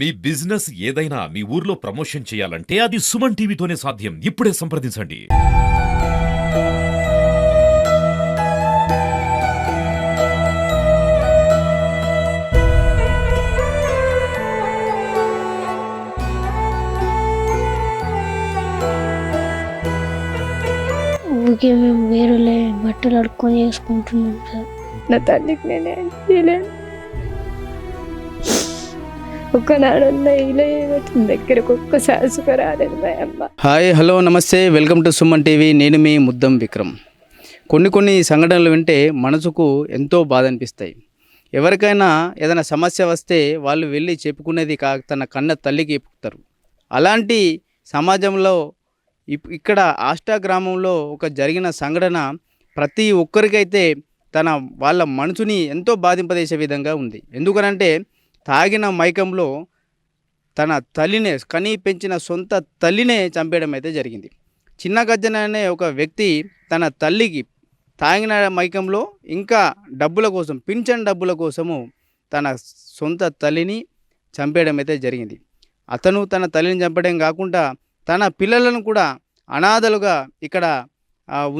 మీ business ఏదైనా మీ ఊర్లో promotion చేయాలంటే అది సుమన్ టీవీతోనే సాధ్యం. ఇప్పుడే సంప్రదించండి. ఊరికే మేము వేరే బట్టలు అడుక్కొని చేసుకుంటున్నాం సార్. నా తల్లికి నేను చేయలేను. ఇలా దగ్గరకు రాలేదు హాయ్ హలో నమస్తే. Welcome to Suman TV. నేను మీ ముద్దం విక్రమ్. కొన్ని కొన్ని సంఘటనలు వింటే మనసుకు ఎంతో బాధ అనిపిస్తాయి ఎవరికైనా ఏదైనా సమస్య వస్తే వాళ్ళు వెళ్ళి చెప్పుకునేది కా తన కన్న తల్లికి చెప్పుతారు. అలాంటి సమాజంలో ఇప్- ఇక్కడ ఆష్టా గ్రామంలో ఒక జరిగిన సంఘటన ప్రతి ఒక్కరికైతే తన వాళ్ళ మనసుని ఎంతో బాధింపజేసే విధంగా ఉంది. ఎందుకనంటే తాగిన మైకంలో తన తల్లినే కని పెంచిన సొంత తల్లినే చంపేయడం అయితే జరిగింది. చిన్న గజ్జన అనే ఒక వ్యక్తి తన తల్లికి తాగిన మైకంలో ఇంకా డబ్బుల కోసం పింఛన్ డబ్బుల కోసము తన సొంత తల్లిని చంపేయడం అయితే జరిగింది. అతను తన తల్లిని చంపడం కాకుండా తన పిల్లలను కూడా అనాథలుగా ఇక్కడ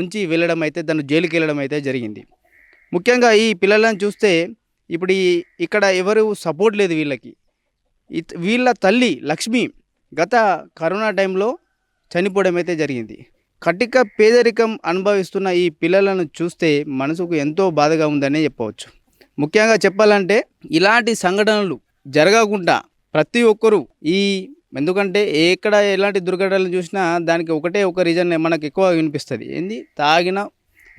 ఉంచి వెళ్ళడం అయితే తను జైలుకి వెళ్ళడం అయితే జరిగింది. ముఖ్యంగా ఈ పిల్లలను చూస్తే ఇప్పుడు ఈ ఇక్కడ ఎవరు సపోర్ట్ లేదు వీళ్ళకి. ఇత్- వీళ్ళ తల్లి లక్ష్మి గత కరోనా టైంలో చనిపోవడం అయితే జరిగింది. కటిక పేదరికం అనుభవిస్తున్న ఈ పిల్లలను చూస్తే మనసుకు ఎంతో బాధగా ఉందనే చెప్పవచ్చు. ముఖ్యంగా చెప్పాలంటే ఇలాంటి సంఘటనలు జరగకుండా ప్రతి ఒక్కరూ ఈ ఎందుకంటే ఎక్కడ ఎలాంటి దుర్ఘటనలు చూసినా దానికి ఒకటే ఒక రీజన్ మనకు ఎక్కువ వినిపిస్తుంది. ఏంది? తాగిన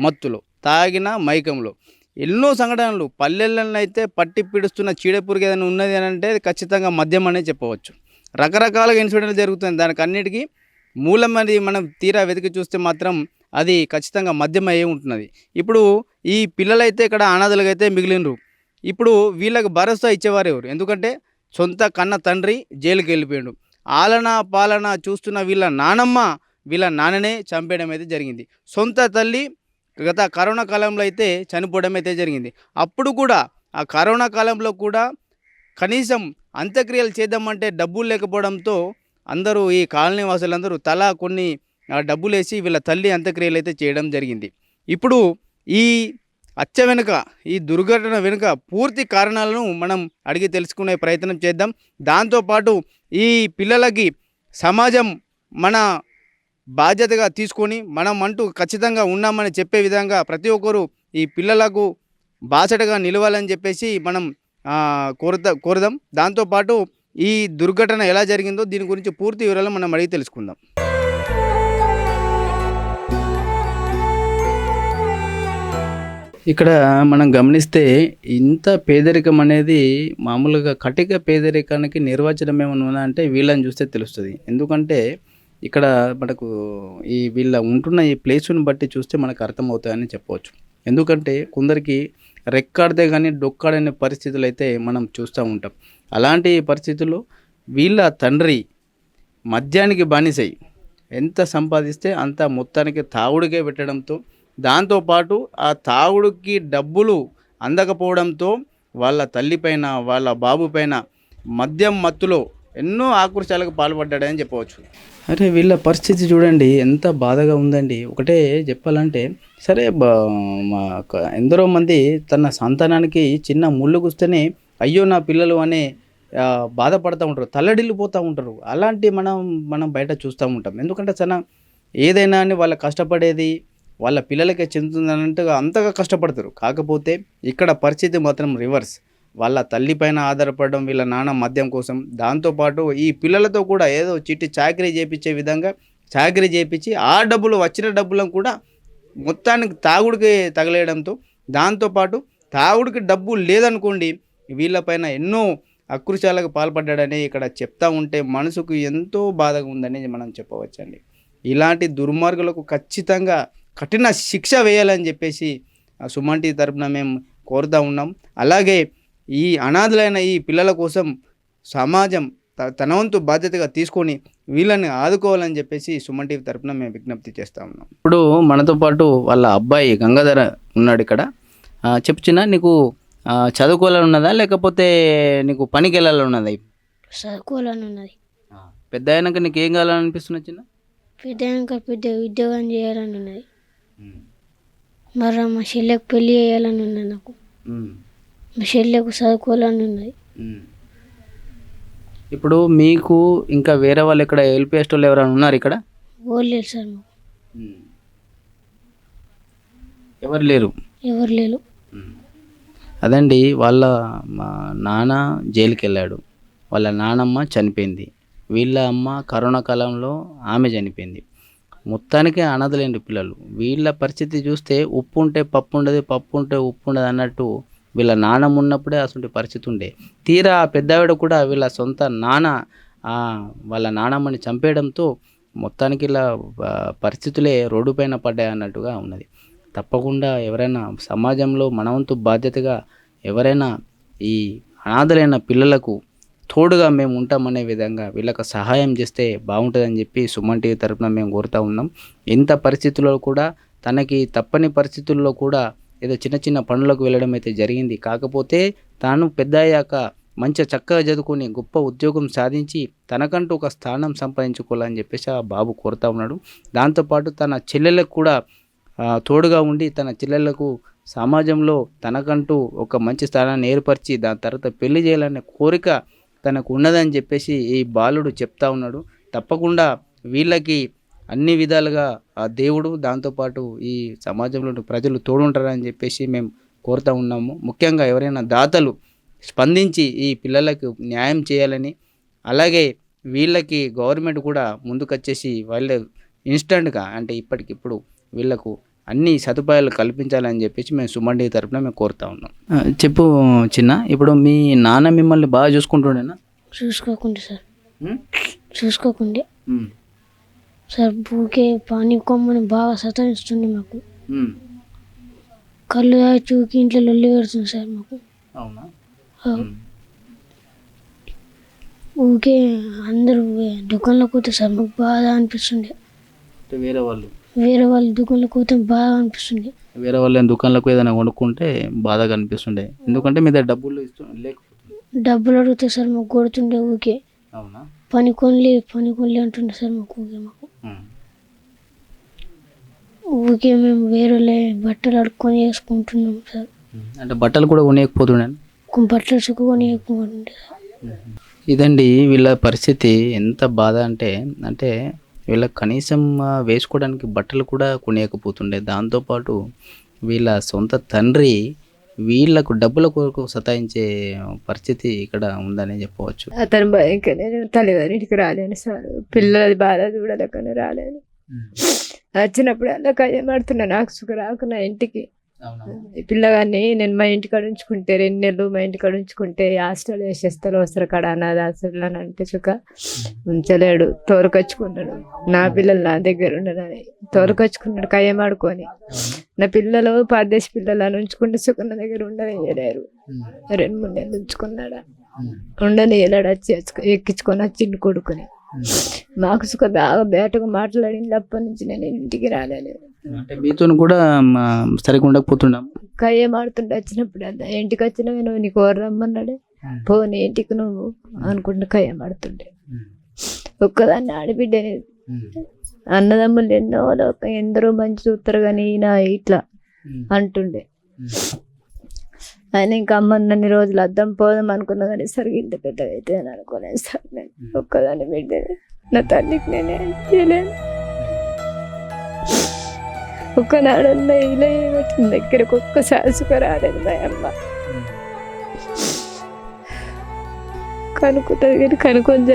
మత్తులో తాగిన మైకంలో. ఎన్నో సంఘటనలు. పల్లెలను అయితే పట్టి పిడుస్తున్న చీడపురుగు ఏదైనా ఉన్నది అని అంటే ఖచ్చితంగా మద్యం అనే చెప్పవచ్చు. రకరకాలుగా ఇన్సిడెంట్లు జరుగుతుంది దానికి అన్నిటికీ మూలం అది మనం తీరా వెతికి చూస్తే మాత్రం అది ఖచ్చితంగా మద్యం అయ్యే ఉంటున్నది. ఇప్పుడు ఈ పిల్లలైతే ఇక్కడ అనాథలుగా అయితే మిగిలినరు ఇప్పుడు వీళ్ళకి భరోసా ఇచ్చేవారు ఎవరు? ఎందుకంటే సొంత కన్న తండ్రి జైలుకి వెళ్ళిపోయాడు. ఆలన పాలన చూస్తున్న వీళ్ళ నానమ్మ వీళ్ళ నాన్ననే చంపేయడం అయితే జరిగింది. సొంత తల్లి గత కరోనా కాలంలో అయితే చనిపోవడం అయితే జరిగింది. అప్పుడు కూడా ఆ కరోనా కాలంలో కూడా కనీసం అంత్యక్రియలు చేద్దామంటే డబ్బులు లేకపోవడంతో అందరూ ఈ కాలనీ వాసులందరూ తలా కొన్ని డబ్బులు వేసి వీళ్ళ తల్లి అంత్యక్రియలు అయితే చేయడం జరిగింది. ఇప్పుడు ఈ అచ్చ వెనుక ఈ దుర్ఘటన వెనుక పూర్తి కారణాలను మనం అడిగి తెలుసుకునే ప్రయత్నం చేద్దాం. దాంతోపాటు ఈ పిల్లలకి సమాజం మన బాధ్యతగా తీసుకొని మనం అంటూ ఖచ్చితంగా ఉన్నామని చెప్పే విధంగా ప్రతి ఒక్కరూ ఈ పిల్లలకు బాసటగా నిలవాలని చెప్పేసి మనం ఆ, కోరుతా కోరుదాం. దాంతోపాటు ఈ దుర్ఘటన ఎలా జరిగిందో దీని గురించి పూర్తి వివరాలు మనం అడిగి తెలుసుకుందాం. ఇక్కడ మనం గమనిస్తే ఇంత పేదరికం అనేది మామూలుగా కటిక పేదరికానికి నిర్వచనం ఏమైనా ఉందా అంటే వీళ్ళని చూస్తే తెలుస్తుంది. ఎందుకంటే ఇక్కడ మనకు ఈ వీళ్ళ ఉంటున్న ఈ ప్లేసుని బట్టి చూస్తే మనకు అర్థమవుతాయని చెప్పవచ్చు. ఎందుకంటే కొందరికి రెక్కాడితే కానీ డొక్కాడనే పరిస్థితులు అయితే మనం చూస్తూ ఉంటాం. అలాంటి పరిస్థితుల్లో వీళ్ళ తండ్రి మద్యానికి బానిసై ఎంత సంపాదిస్తే అంత మొత్తానికి తాగుడికే పెట్టడంతో దాంతోపాటు ఆ తాగుడికి డబ్బులు అందకపోవడంతో వాళ్ళ తల్లిపైన వాళ్ళ బాబు పైన మద్యం మత్తులో ఎన్నో ఆకృత్యాలకు పాల్పడ్డాడని చెప్పవచ్చు. అరే వీళ్ళ పరిస్థితి చూడండి ఎంత బాధగా ఉందండి. ఒకటే చెప్పాలంటే సరే మా ఎందరో మంది తన సంతానానికి చిన్న ముళ్ళు గుస్తేనే అయ్యో నా పిల్లలు అనే బాధపడుతూ ఉంటారు తల్లడిల్లిపోతూ ఉంటారు. అలాంటి మనం మనం బయట చూస్తూ ఉంటాం. ఎందుకంటే చాలా ఏదైనా అని వాళ్ళ కష్టపడేది వాళ్ళ పిల్లలకే చెందుతుందన్నట్టుగా అంతగా కష్టపడతారు. కాకపోతే ఇక్కడ పరిస్థితి మాత్రం రివర్స్. వాళ్ళ తల్లి పైన ఆధారపడడం వీళ్ళ నాన్న మద్యం కోసం. దాంతోపాటు ఈ పిల్లలతో కూడా ఏదో చిట్టి చాకరీ చేపించే విధంగా చాకరీ చేపించి ఆ డబ్బులు వచ్చిన డబ్బులను కూడా మొత్తానికి తాగుడికి తగలేయడంతో దాంతోపాటు తాగుడికి డబ్బు లేదనుకోండి వీళ్ళపైన ఎన్నో అకృత్యాలకు పాల్పడ్డాడని ఇక్కడ చెప్తా ఉంటే మనసుకు ఎంతో బాధగా ఉందని మనం చెప్పవచ్చండి. ఇలాంటి దుర్మార్గులకు ఖచ్చితంగా కఠిన శిక్ష వేయాలని చెప్పేసి సుమంటి తరపున మేము కోరుతూ ఉన్నాం. అలాగే ఈ అనాథులైన ఈ పిల్లల కోసం సమాజం తన వంతు బాధ్యతగా తీసుకొని వీళ్ళని ఆదుకోవాలని చెప్పేసి సుమన్ టీవీ తరపున మేము విజ్ఞప్తి చేస్తా ఉన్నాం. ఇప్పుడు మనతో పాటు వాళ్ళ అబ్బాయి గంగాధర ఉన్నాడు ఇక్కడ. చెప్పు చిన్న నీకు చదువుకోవాలని ఉన్నదా? లేకపోతే నీకు పనికి వెళ్ళాలని ఉన్నదా? చదువుకోవాలని ఉన్నది. పెద్ద అయినాక నీకు ఏం కావాలనిపిస్తున్నా చిన్న? పెద్ద పెద్ద ఉద్యోగం చేయాలని ఉన్నది. మరి మా చెల్లెకు పెళ్ళి చేయాలని ఉన్నది నాకు. మా చెల్లెకు చదువుకోవాలని ఉన్నది. ఇప్పుడు మీకు ఇంకా వేరే వాళ్ళు ఇక్కడ ఎల్పిఎస్ వాళ్ళు ఎవరైనా ఉన్నారు ఇక్కడ? ఓలేదు సార్. మాకు ఎవరు లేరు? ఎవరు లేరు. అదండి వాళ్ళ మా నాన్న జైలుకి వెళ్ళాడు. వాళ్ళ నానమ్మ చనిపోయింది. వీళ్ళ అమ్మ కరోనా కాలంలో ఆమె చనిపోయింది. మొత్తానికి అనాథలేండి పిల్లలు. వీళ్ళ పరిస్థితి చూస్తే ఉప్పు ఉంటే పప్పు ఉండదు పప్పు ఉంటే ఉప్పు ఉండదు అన్నట్టు వీళ్ళ నాన్నమ్మ ఉన్నప్పుడే అసలు పరిస్థితి ఉండే. తీరా పెద్దావిడ కూడా వీళ్ళ సొంత నాన్న వాళ్ళ నానమ్మని చంపేయడంతో మొత్తానికి ఇలా పరిస్థితులే రోడ్డు పైన పడ్డాయి అన్నట్టుగా ఉన్నది. తప్పకుండా ఎవరైనా సమాజంలో మనవంతు బాధ్యతగా ఎవరైనా ఈ అనాథలైన పిల్లలకు తోడుగా మేము ఉంటామనే విధంగా వీళ్ళకి సహాయం చేస్తే బాగుంటుందని చెప్పి సుమన్ టీవీ తరపున మేము కోరుతూ ఉన్నాం. ఇంత పరిస్థితుల్లో కూడా తనకి తప్పని పరిస్థితుల్లో కూడా ఏదో చిన్న చిన్న పనులకు వెళ్ళడం అయితే జరిగింది. కాకపోతే తాను పెద్ద అయ్యాక మంచిగా చక్కగా చదువుకొని గొప్ప ఉద్యోగం సాధించి తనకంటూ ఒక స్థానం సంపాదించుకోవాలని చెప్పేసి ఆ బాబు కోరుతా ఉన్నాడు. దాంతోపాటు తన చెల్లెలకు కూడా తోడుగా ఉండి తన చెల్లెలకు సమాజంలో తనకంటూ ఒక మంచి స్థానాన్ని ఏర్పరిచి దాని తర్వాత పెళ్ళి చేయాలనే కోరిక తనకు ఉన్నదని చెప్పేసి ఈ బాలుడు చెప్తా ఉన్నాడు. తప్పకుండా వీళ్ళకి అన్ని విధాలుగా ఆ దేవుడు దాంతోపాటు ఈ సమాజంలో ఉన్న ప్రజలు తోడుంటారని చెప్పేసి మేము కోరుతా ఉన్నాము. ముఖ్యంగా ఎవరైనా దాతలు స్పందించి ఈ పిల్లలకు న్యాయం చేయాలని అలాగే వీళ్ళకి గవర్నమెంట్ కూడా ముందుకొచ్చేసి వాళ్ళ ఇన్స్టంట్గా అంటే ఇప్పటికిప్పుడు వీళ్ళకు అన్ని సదుపాయాలు కల్పించాలని చెప్పేసి మేము సుమండి తరపున మేము కోరుతా ఉన్నాం. చెప్పు చిన్న ఇప్పుడు మీ నాన్న మిమ్మల్ని బాగా చూసుకుంటుండేనా? చూసుకోకుండా సార్? చూసుకోకుండా. సార్ బూకే పానీ కొమ్మని బాగా సతాయిస్తుంది మాకు. కళ్ళు చూకి ఇంట్లో లొల్లి పెడుతుంది సార్ మాకు. అవునా. ఊకే అందరూ దుకాణంలోకి పోతే సార్ మాకు బాగా అనిపిస్తుంది అంటే వేరే వాళ్ళు? వేరే వాళ్ళ దుకాణంలోకి పోతే బాగా అనిపిస్తుంది వేరే వాళ్ళ దుకాణాలకు ఏదైనా కొనుక్కుంటే బాధగా అనిపిస్తుండే. ఎందుకంటే మీ దగ్గర డబ్బులు ఇస్తూ డబ్బులు అడిగితే సార్ మాకు కొడుతుండే ఊకే అవునా? పని కొనలే పని కొనలే అంటుండే సార్ మాకు ఊకే మాకు. ఊకే మేము వేరే బట్టలు అడుక్కొని వేసుకుంటున్నాం సార్. అంటే బట్టలు కూడా కొనేయకపోతుండే కొన్ని బట్టలు సార్. ఇదండి వీళ్ళ పరిస్థితి. ఎంత బాధ అంటే అంటే వీళ్ళకి కనీసం వేసుకోవడానికి బట్టలు కూడా కొనియకపోతుండే. దాంతోపాటు వీళ్ళ సొంత తండ్రి వీళ్ళకు డబ్బుల కొరకు సతాయించే పరిస్థితి ఇక్కడ ఉందని చెప్పవచ్చు. అతను భయంకర నేను తల్లిగారింటికి రాలేను సార్. పిల్లల బాధ చూడలేకనే రాలేను. వచ్చినప్పుడు అలా కయ్యమాడుతున్నా నాకు సుఖ రాకు నా ఇంటికి. పిల్లగాన్ని నేను మా ఇంటికాడ ఉంచుకుంటే రెండు నెలలు మా ఇంటికాడ ఉంచుకుంటే హాస్టల్ వేసేస్తారు వస్తారు కాడ అనాథ హాస్టల్ అని అంటే సుఖ ఉంచలేడు. తోరకొచ్చుకున్నాడు నా పిల్లలు నా దగ్గర ఉండనని తోరకొచ్చుకున్నాడు కయ్యమాడుకొని నా పిల్లలు పరదేశ పిల్లలు అని ఉంచుకుంటే సుఖ నా దగ్గర ఉండనియలేరు రెండు మూడు నెలలు ఉంచుకున్నాడా. ఉండనియలేడు వచ్చి ఎక్కించుకొని వచ్చి ఇంటి కొడుకుని. మాకు సుఖ బాగా బేటగా మాట్లాడింది అప్పటి నుంచి నేను ఇంటికి రాలేను. అంటే మీతో కూడా మా, సరిగ్గా ఉండకపోతున్నాం కయ్యం ఆడుతుంటే వచ్చినప్పుడు అంతా ఇంటికి వచ్చినావు నువ్వు నీకు ఎవరు రమ్మన్నాడే? పోనీ ఇంటికి నువ్వు అనుకుంటే కయ్యం ఆడుతుండే? ఒక్కదాన్ని ఆడబిడ్డని. అన్నదమ్ములు ఎన్నో లోక ఎందరో మంచి చూస్తారు కానీ ఈయన ఇట్లా అంటుండే. ఆయన ఇంకా అమ్మ నన్ను రోజులు అద్దం పోదాం అనుకున్నా కానీ సరిగ్గా ఇంత పెద్దగా అయితే అని అనుకోలేదు సార్ నేను. ఒక్కదాన్ని బిడ్డని నా తల్లికి నేనే చేయలేను. ఒక్కనాడన్నా ఇలా ఏమవుతుంది? దగ్గరకు ఒక్కసారి రాలేదు మా అమ్మ. కనుక్కుంటుంది కానీ అయిపోయింది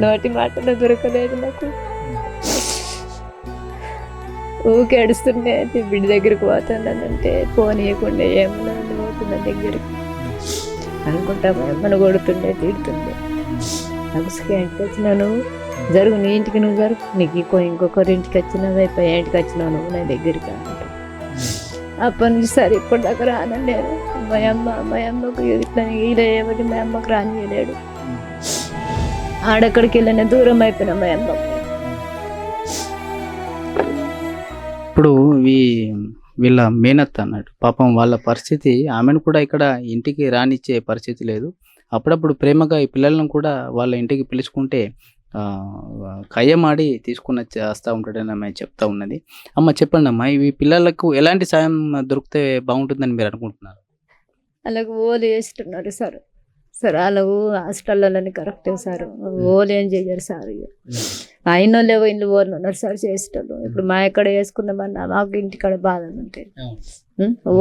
నోటి మాటలో దొరకలేదు నాకు. ఊకే ఏడుస్తుండే అయితే బిడ్డ దగ్గరికి పోతానంటే పోనీయకుండా ఏమన్నా పోతున్న దగ్గరికి. అనుకుంటా మా కొడుతుండే తిడుతుండే. నాకు ఇంటికి వచ్చినాను జరుగు నీ ఇంటికి నువ్వు జరుగు. నీకు ఇంకో ఇంకొకరి ఇంటికి వచ్చినావు అయిపోయి ఇంటికి వచ్చినావు నువ్వు నా దగ్గరికి అంటాడు అప్పటి నుంచి సరే ఇప్పటి దాకా రానని నేను మా అమ్మ మా అమ్మకు ఇట్లా ఇలా ఏమిటి మా అమ్మకు రానియలేడు ఆడక్కడికి వెళ్ళిన దూరం అయిపోయినా మా అమ్మకు ఇప్పుడు ఈ వీళ్ళ మేనత్ అన్నట్టు పాపం వాళ్ళ పరిస్థితి ఆమెను కూడా ఇక్కడ ఇంటికి రానిచ్చే పరిస్థితి లేదు. అప్పుడప్పుడు ప్రేమగా ఈ పిల్లలను కూడా వాళ్ళ ఇంటికి పిలుచుకుంటే కయ్యమాడి తీసుకున్న వచ్చి వస్తూ ఉంటాడని ఆమె చెప్తా ఉన్నది. అమ్మ చెప్పండి అమ్మ ఇవి పిల్లలకు ఎలాంటి సాయం దొరికితే బాగుంటుందని మీరు అనుకుంటున్నారు? అలాగే ఓలు వేస్తున్నారు సార్. సార్ వాళ్ళకు హాస్టల్లోని కరెక్టే సార్. ఓలు ఏం చెయ్యరు సార్ ఇక అయిన లేవో ఇంట్లో ఓళ్ళు ఉన్నారు సార్ చేసేటోళ్ళు. ఇప్పుడు మా ఎక్కడ వేసుకున్నామన్నా మాకు ఇంటికాడ బాధ ఉంటాయి?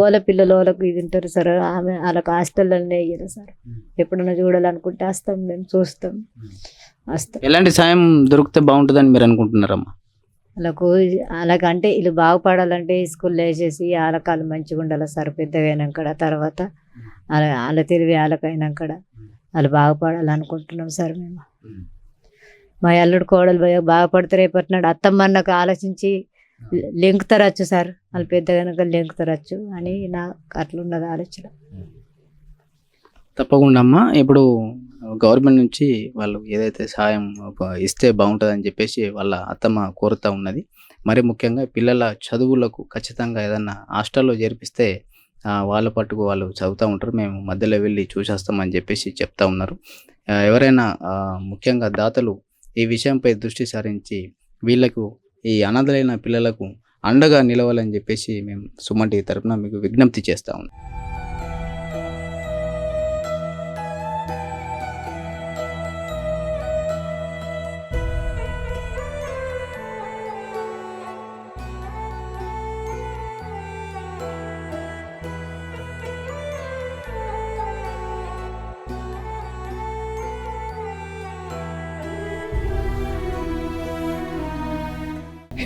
ఓల పిల్లలు వాళ్ళకు ఇది ఉంటారు సార్. ఆమె వాళ్ళకి హాస్టల్లోనే వేయరు సార్. ఎప్పుడైనా చూడాలనుకుంటే వస్తాం మేము చూస్తాం. వస్తాం. ఎలాంటి సాయం దొరికితే బాగుంటుందని మీరు అనుకుంటున్నారమ్మా? వాళ్ళకు అలాగంటే వీళ్ళు బాగుపడాలంటే స్కూల్లో వేసేసి వాళ్ళకాలు మంచిగా ఉండాలి సార్ పెద్దగా అయినాక తర్వాత. వాళ్ళ వాళ్ళ తెలివి వాళ్ళకైనాక వాళ్ళు బాగుపడాలనుకుంటున్నాం సార్ మేము. మా అల్లుడు కోడలు బాగా బాగుపడితే రేపటినాడు అత్తమ్మ అన్నకు ఆలోచించి లింక్ తరచ్చు సార్. వాళ్ళు పెద్దగా లింక్ తరచ్చు అని నాకు అట్లున్నది ఆలోచన. తప్పకుండా అమ్మా ఇప్పుడు గవర్నమెంట్ నుంచి వాళ్ళు ఏదైతే సహాయం ఒక ఇస్తే బాగుంటుందని చెప్పేసి వాళ్ళ అత్తమ్మ కోరుతా ఉన్నది. మరి ముఖ్యంగా పిల్లల చదువులకు ఖచ్చితంగా ఏదన్నా హాస్టల్లో చేర్పిస్తే వాళ్ళ పట్టుకు వాళ్ళు చదువుతూ ఉంటారు. మేము మధ్యలో వెళ్ళి చూసేస్తామని చెప్పేసి చెప్తా ఉన్నారు. ఎవరైనా ముఖ్యంగా దాతలు ఈ విషయంపై దృష్టి సారించి వీళ్ళకు ఈ అనాథలైన పిల్లలకు అండగా నిలవాలని చెప్పేసి మేము సుమంటి తరఫున తరపున మీకు విజ్ఞప్తి చేస్తా ఉన్నాం.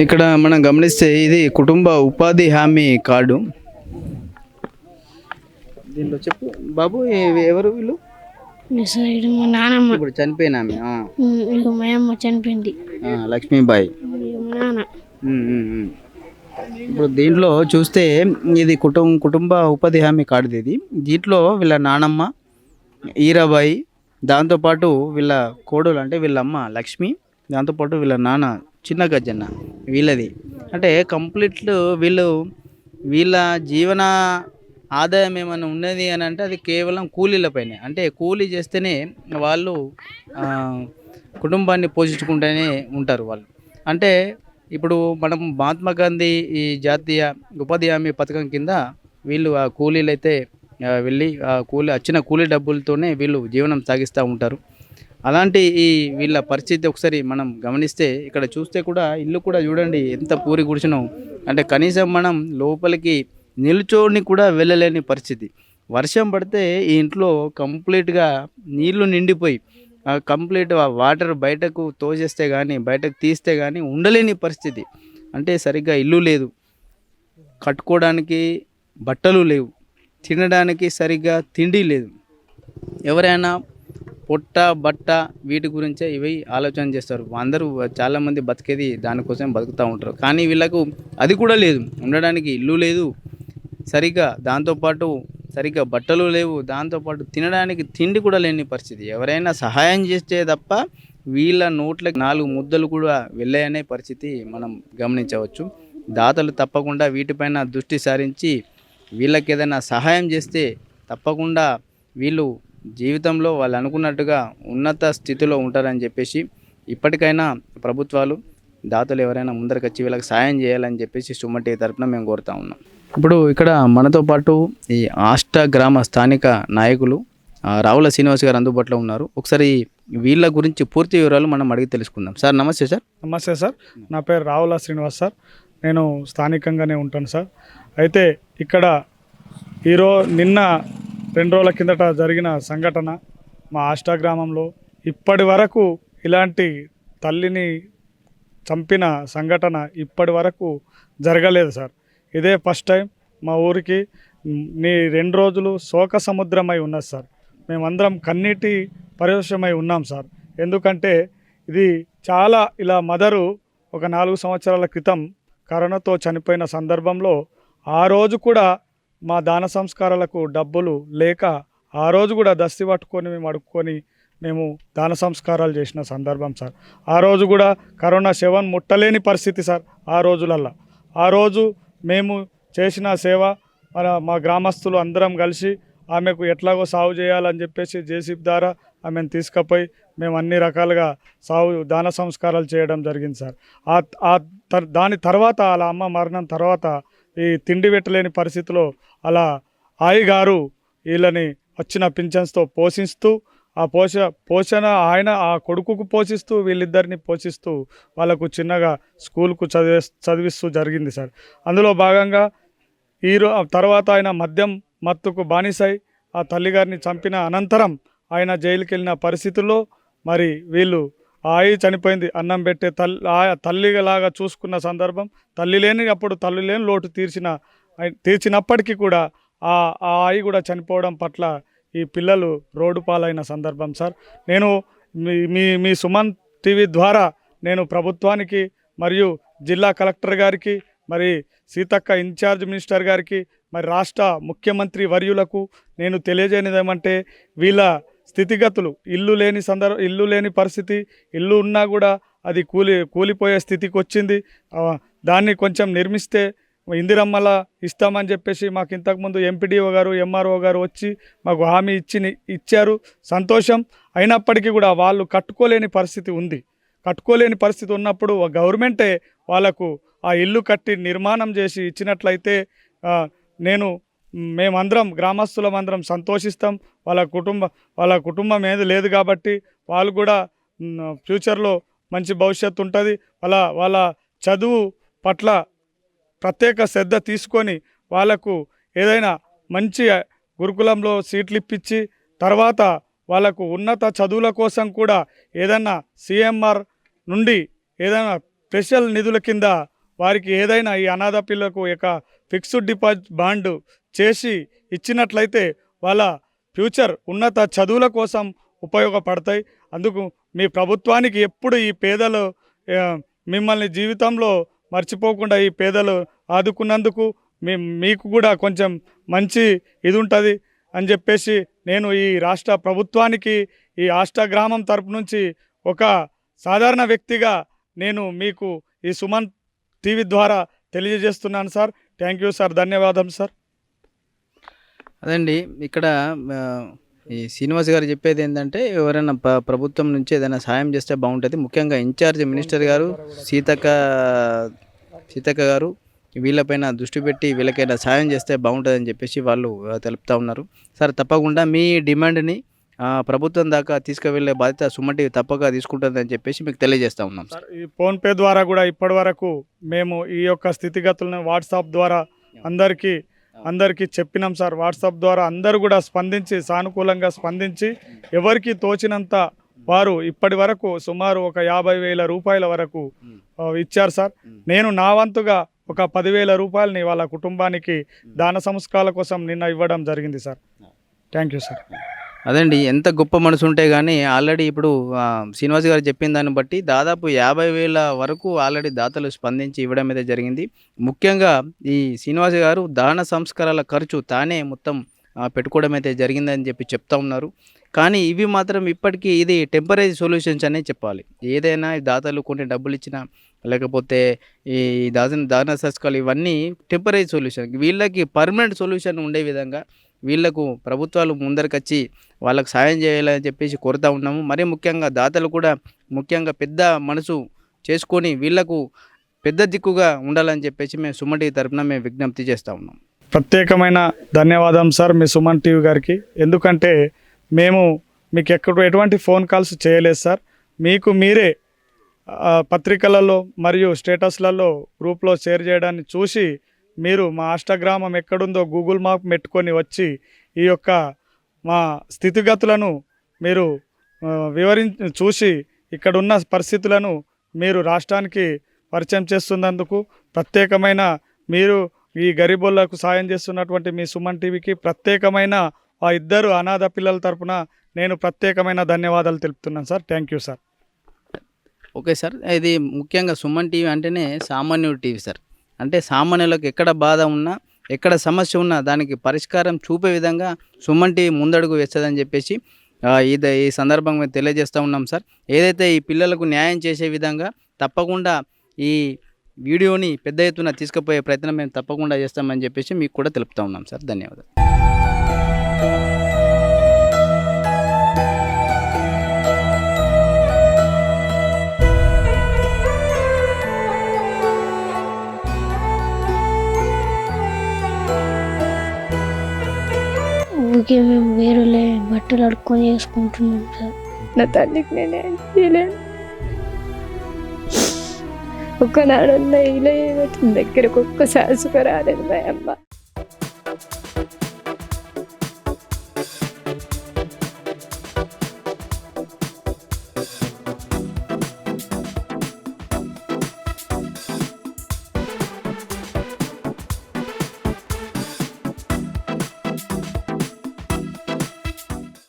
ఇక్కడ మనం గమనిస్తే ఇది కుటుంబ ఉపాధి హామీ కార్డు. దీంట్లో చెప్పు. బాబు ఎవరు వీళ్ళు? మా నాన్నమ్మ ఇప్పుడు చనిపోయిన ఆమె ఇక మా అమ్మ చనిపోయింది. లక్ష్మీబాయి. నాన్న. ఇప్పుడు దీంట్లో చూస్తే ఇది కుటుంబ కుటుంబ ఉపాధి హామీ కార్డు ఇది. దీంట్లో వీళ్ళ నానమ్మ ఈరాబాయి దాంతోపాటు వీళ్ళ కోడలు అంటే వీళ్ళ అమ్మ లక్ష్మి దాంతోపాటు వీళ్ళ నాన్న చిన్న గజ్జన్న వీళ్ళది. అంటే కంప్లీట్ వీళ్ళు వీళ్ళ జీవన ఆదాయం ఏమైనా ఉన్నది అని అంటే అది కేవలం కూలీలపైనే అంటే కూలీ చేస్తేనే వాళ్ళు కుటుంబాన్ని పోషించుకుంటూనే ఉంటారు వాళ్ళు. అంటే ఇప్పుడు మనం మహాత్మా గాంధీ ఈ జాతీయ ఉపాధి హామీ పథకం కింద వీళ్ళు ఆ కూలీలు అయితే వెళ్ళి ఆ కూలీ వచ్చిన కూలీ డబ్బులతోనే వీళ్ళు జీవనం సాగిస్తూ ఉంటారు. అలాంటి ఈ వీళ్ళ పరిస్థితి ఒకసారి మనం గమనిస్తే ఇక్కడ చూస్తే కూడా ఇల్లు కూడా చూడండి ఎంత పూరి గుడిసెనో. అంటే కనీసం మనం లోపలికి నిల్చోని కూడా వెళ్ళలేని పరిస్థితి. వర్షం పడితే ఈ ఇంట్లో కంప్లీట్గా నీళ్ళు నిండిపోయి ఆ కంప్లీట్ వాటర్ బయటకు తోసేస్తే కానీ బయటకు తీస్తే కానీ ఉండలేని పరిస్థితి. అంటే సరిగ్గా ఇల్లు లేదు. కట్టుకోవడానికి బట్టలు లేవు. తినడానికి సరిగ్గా తిండి లేదు. ఎవరైనా పొట్ట బట్ట వీటి గురించే ఇవి ఆలోచన చేస్తారు. అందరూ చాలామంది బతికేది దానికోసం బతుకుతూ ఉంటారు. కానీ వీళ్ళకు అది కూడా లేదు. ఉండడానికి ఇల్లు లేదు. సరిగ్గా దాంతోపాటు సరిగ్గా బట్టలు లేవు. దాంతోపాటు తినడానికి తిండి కూడా లేని పరిస్థితి. ఎవరైనా సహాయం చేస్తే తప్ప వీళ్ళ నోట్లకి నాలుగు ముద్దలు కూడా వెళ్ళాయనే పరిస్థితి మనం గమనించవచ్చు. దాతలు తప్పకుండా వీటిపైన దృష్టి సారించి వీళ్ళకి ఏదైనా సహాయం చేస్తే తప్పకుండా వీళ్ళు జీవితంలో వాళ్ళు అనుకున్నట్టుగా ఉన్నత స్థితిలో ఉంటారని చెప్పేసి ఇప్పటికైనా ప్రభుత్వాలు దాతలు ఎవరైనా ముందరకు వచ్చి వీళ్ళకి సాయం చేయాలని చెప్పేసి సుమటి తరపున మేము కోరుతా ఉన్నాం. ఇప్పుడు ఇక్కడ మనతో పాటు ఈ ఆష్ట గ్రామ స్థానిక నాయకులు రావుల శ్రీనివాస్ గారు అందుబాటులో ఉన్నారు. ఒకసారి వీళ్ళ గురించి పూర్తి వివరాలు మనం అడిగి తెలుసుకుందాం. సార్ నమస్తే సార్. నమస్తే సార్. నా పేరు రావుల శ్రీనివాస్ సార్. నేను స్థానికంగానే ఉంటాను సార్. అయితే ఇక్కడ ఈరో నిన్న రెండు రోజుల కిందట జరిగిన సంఘటన మా ఆష్టా గ్రామంలో. ఇప్పటి వరకు ఇలాంటి తల్లిని చంపిన సంఘటన ఇప్పటి వరకు జరగలేదు సార్. ఇదే ఫస్ట్ టైం మా ఊరికి నీ రెండు రోజులు శోక సముద్రమై ఉన్నది సార్. మేమందరం కన్నీటి పరవశమై ఉన్నాం సార్. ఎందుకంటే ఇది చాలా ఇలా మదరు ఒక నాలుగు సంవత్సరాల క్రితం కరోనాతో చనిపోయిన సందర్భంలో ఆ రోజు కూడా మా దాన సంస్కారాలకు డబ్బులు లేక ఆ రోజు కూడా దస్తి పట్టుకొని మేము అడుక్కొని మేము దాన సంస్కారాలు చేసిన సందర్భం సార్. ఆ రోజు కూడా కరోనా సెవెన్ ముట్టలేని పరిస్థితి సార్ ఆ రోజులల్లా. ఆ రోజు మేము చేసిన సేవ మన మా గ్రామస్తులు అందరం కలిసి ఆమెకు ఎట్లాగో సాగు చేయాలని చెప్పేసి జేసీబీ ద్వారా ఆమెను తీసుకుపోయి మేము అన్ని రకాలుగా సాగు దాన సంస్కారాలు చేయడం జరిగింది సార్. ఆ దాని తర్వాత వాళ్ళ అమ్మ మరణం తర్వాత ఈ తిండి పెట్టలేని పరిస్థితిలో అలా ఆయి గారు వీళ్ళని వచ్చిన పింఛన్స్తో పోషిస్తూ ఆ పోష పోషణ ఆయన ఆ కొడుకుకు పోషిస్తూ వీళ్ళిద్దరిని పోషిస్తూ వాళ్ళకు చిన్నగా స్కూల్కు చదివే చదివిస్తూ జరిగింది సార్. అందులో భాగంగా ఈరో తర్వాత ఆయన మద్యం మత్తుకు బానిసై ఆ తల్లిగారిని చంపిన అనంతరం ఆయన జైలుకి వెళ్ళిన పరిస్థితుల్లో మరి వీళ్ళు ఆయి చనిపోయింది. అన్నం పెట్టే తల్లి ఆ తల్లిలాగా చూసుకున్న సందర్భం తల్లి లేని అప్పుడు తల్లి లేని లోటు తీర్చిన తీర్చినప్పటికీ కూడా ఆ ఆ ఆయి కూడా చనిపోవడం పట్ల ఈ పిల్లలు రోడ్డు పాలైన సందర్భం సార్. నేను మీ మీ మీ సుమన్ టీవీ ద్వారా నేను ప్రభుత్వానికి మరియు జిల్లా కలెక్టర్ గారికి మరి సీతక్క ఇన్ఛార్జ్ మినిస్టర్ గారికి మరి రాష్ట్ర ముఖ్యమంత్రి వర్యులకు నేను తెలియజేయనిదేమంటే వీళ్ళ స్థితిగతులు. ఇల్లు లేని సందర్భ ఇల్లు లేని పరిస్థితి ఇల్లు ఉన్నా కూడా అది కూలి కూలిపోయే స్థితికి వచ్చింది దాన్ని కొంచెం నిర్మిస్తే ఇందిరమ్మల ఇస్తామని చెప్పేసి మాకు ఇంతకుముందు ఎంపీడీఓ గారు ఎంఆర్ఓ గారు వచ్చి మాకు హామీ ఇచ్చి ఇచ్చారు. సంతోషం. అయినప్పటికీ కూడా వాళ్ళు కట్టుకోలేని పరిస్థితి ఉంది. కట్టుకోలేని పరిస్థితి ఉన్నప్పుడు గవర్నమెంటే వాళ్ళకు ఆ ఇల్లు కట్టి నిర్మాణం చేసి ఇచ్చినట్లయితే నేను మేమందరం గ్రామస్తులమందరం సంతోషిస్తాం. వాళ్ళ కుటుంబ వాళ్ళ కుటుంబం ఏది లేదు కాబట్టి వాళ్ళు కూడా ఫ్యూచర్లో మంచి భవిష్యత్తు ఉంటుంది. వాళ్ళ వాళ్ళ చదువు పట్ల ప్రత్యేక శ్రద్ధ తీసుకొని వాళ్ళకు ఏదైనా మంచి గురుకులంలో సీట్లు ఇప్పించి తర్వాత వాళ్ళకు ఉన్నత చదువుల కోసం కూడా ఏదైనా సిఎంఆర్ నుండి ఏదైనా స్పెషల్ నిధుల కింద వారికి ఏదైనా ఈ అనాథ పిల్లలకు ఒక ఫిక్స్డ్ డిపాజిట్ బాండ్ చేసి ఇచ్చినట్లయితే వాళ్ళ ఫ్యూచర్ ఉన్నత చదువుల కోసం ఉపయోగపడతాయి. అందుకు మీ ప్రభుత్వానికి ఎప్పుడు ఈ పేదలు మిమ్మల్ని జీవితంలో మర్చిపోకుండా ఈ పేదలు ఆదుకున్నందుకు మీ మీకు కూడా కొంచెం మంచి ఇది ఉంటుంది అని చెప్పేసి నేను ఈ రాష్ట్ర ప్రభుత్వానికి ఈ ఆష్ట గ్రామం తరపు నుంచి ఒక సాధారణ వ్యక్తిగా నేను మీకు ఈ సుమన్ టీవీ ద్వారా తెలియజేస్తున్నాను సార్. Thank you sir. ధన్యవాదం సార్. అదండి. ఇక్కడ ఈ శ్రీనివాస్ గారు చెప్పేది ఏంటంటే ఎవరైనా ప్ర- ప్రభుత్వం నుంచి ఏదైనా సాయం చేస్తే బాగుంటుంది. ముఖ్యంగా ఇన్ఛార్జ్ మినిస్టర్ గారు సీతక్క సీతక్క గారు వీళ్ళపైన దృష్టి పెట్టి వీళ్ళకైనా సాయం చేస్తే బాగుంటుందని చెప్పేసి వాళ్ళు తెలుపుతా ఉన్నారు. సార్ తప్పకుండా మీ డిమాండ్ని ప్రభుత్వం దాకా తీసుకువెళ్ళే బాధ్యత సుమటి తప్పక తీసుకుంటుందని చెప్పేసి మీకు తెలియజేస్తా ఉన్నాం సార్. సార్ ఈ ఫోన్పే ద్వారా కూడా ఇప్పటి వరకు మేము ఈ యొక్క స్థితిగతులను వాట్సాప్ ద్వారా అందరికీ అందరికీ చెప్పినాం సార్. వాట్సాప్ ద్వారా అందరూ కూడా స్పందించి సానుకూలంగా స్పందించి ఎవరికి తోచినంత వారు ఇప్పటి వరకు సుమారు ఒక యాభై వేల రూపాయల వరకు ఇచ్చారు సార్. నేను నా వంతుగా ఒక పదివేల రూపాయలని వాళ్ళ కుటుంబానికి దాన సంస్కారాల కోసం నిన్న ఇవ్వడం జరిగింది సార్. Thank you sir. అదండి ఎంత గొప్ప మనసు ఉంటే కానీ ఆల్రెడీ ఇప్పుడు శ్రీనివాస్ గారు చెప్పిన దాన్ని బట్టి దాదాపు యాభై వేల వరకు ఆల్రెడీ దాతలు స్పందించి ఇవ్వడం అయితే జరిగింది. ముఖ్యంగా ఈ శ్రీనివాస్ గారు దాన సంస్కారాల ఖర్చు తానే మొత్తం పెట్టుకోవడం అయితే జరిగిందని చెప్పి చెప్తా ఉన్నారు. కానీ ఇవి మాత్రం ఇప్పటికీ ఇది టెంపరీ సొల్యూషన్స్ అనే చెప్పాలి. ఏదైనా దాతలు కొన్ని డబ్బులు ఇచ్చినా లేకపోతే ఈ దాన దాన సంస్కారాలు ఇవన్నీ టెంపరీ సొల్యూషన్. వీళ్ళకి పర్మనెంట్ సొల్యూషన్ ఉండే విధంగా వీళ్ళకు ప్రభుత్వాలు ముందరికి వచ్చి సాయం చేయాలని చెప్పేసి కోరుతూ ఉన్నాము. మరీ ముఖ్యంగా దాతలు కూడా ముఖ్యంగా పెద్ద మనసు చేసుకొని వీళ్ళకు పెద్ద దిక్కుగా ఉండాలని చెప్పేసి మేము సుమన్ టీవీ తరఫున మేము విజ్ఞప్తి చేస్తూ ఉన్నాం. ప్రత్యేకమైన ధన్యవాదం సార్ మీ సుమన్ టీవీ గారికి. ఎందుకంటే మేము మీకు ఎక్కడ ఎటువంటి ఫోన్ కాల్స్ చేయలేదు సార్. మీకు మీరే పత్రికలలో మరియు స్టేటస్లలో గ్రూప్లో షేర్ చేయడాన్ని చూసి మీరు మా అష్టగ్రామం ఎక్కడుందో గూగుల్ మ్యాప్ పెట్టుకొని వచ్చి ఈ యొక్క మా స్థితిగతులను మీరు వివరి వివరించి చూసి ఇక్కడున్న పరిస్థితులను మీరు రాష్ట్రానికి పరిచయం చేస్తున్నందుకు ప్రత్యేకమైన మీరు ఈ గరీబులకు సాయం చేస్తున్నటువంటి మీ సుమన్ టీవీకి ప్రత్యేకమైన ఆ ఇద్దరు అనాథ పిల్లల తరపున నేను ప్రత్యేకమైన ధన్యవాదాలు తెలుపుతున్నాను sir. Thank you sir. Okay sir. ఇది ముఖ్యంగా సుమన్ టీవీ అంటేనే సామాన్యుడు టీవీ సార్. అంటే సామాన్యులకు ఎక్కడ బాధ ఉన్నా ఎక్కడ సమస్య ఉన్నా దానికి పరిష్కారం చూపే విధంగా సుమంటి ముందడుగు వేస్తుందని చెప్పేసి ఇది ఈ సందర్భంగా తెలియజేస్తూ ఉన్నాం సార్. ఏదైతే ఈ పిల్లలకు న్యాయం చేసే విధంగా తప్పకుండా ఈ వీడియోని పెద్ద ఎత్తున తీసుకుపోయే ప్రయత్నం మేము తప్పకుండా చేస్తామని చెప్పేసి మీకు కూడా తెలుపుతూ ఉన్నాం సార్. ధన్యవాదాలు. అందుకే మేము వేరులే బట్టలు అడుక్కొని వేసుకుంటున్నాం సార్. నా తల్లికి నేనే చేయలేను. ఒక్కనాడున్న ఇలా ఏమవుతుంది? దగ్గరకు ఒక్కసారి సుఖ రాలేదు మా అమ్మ.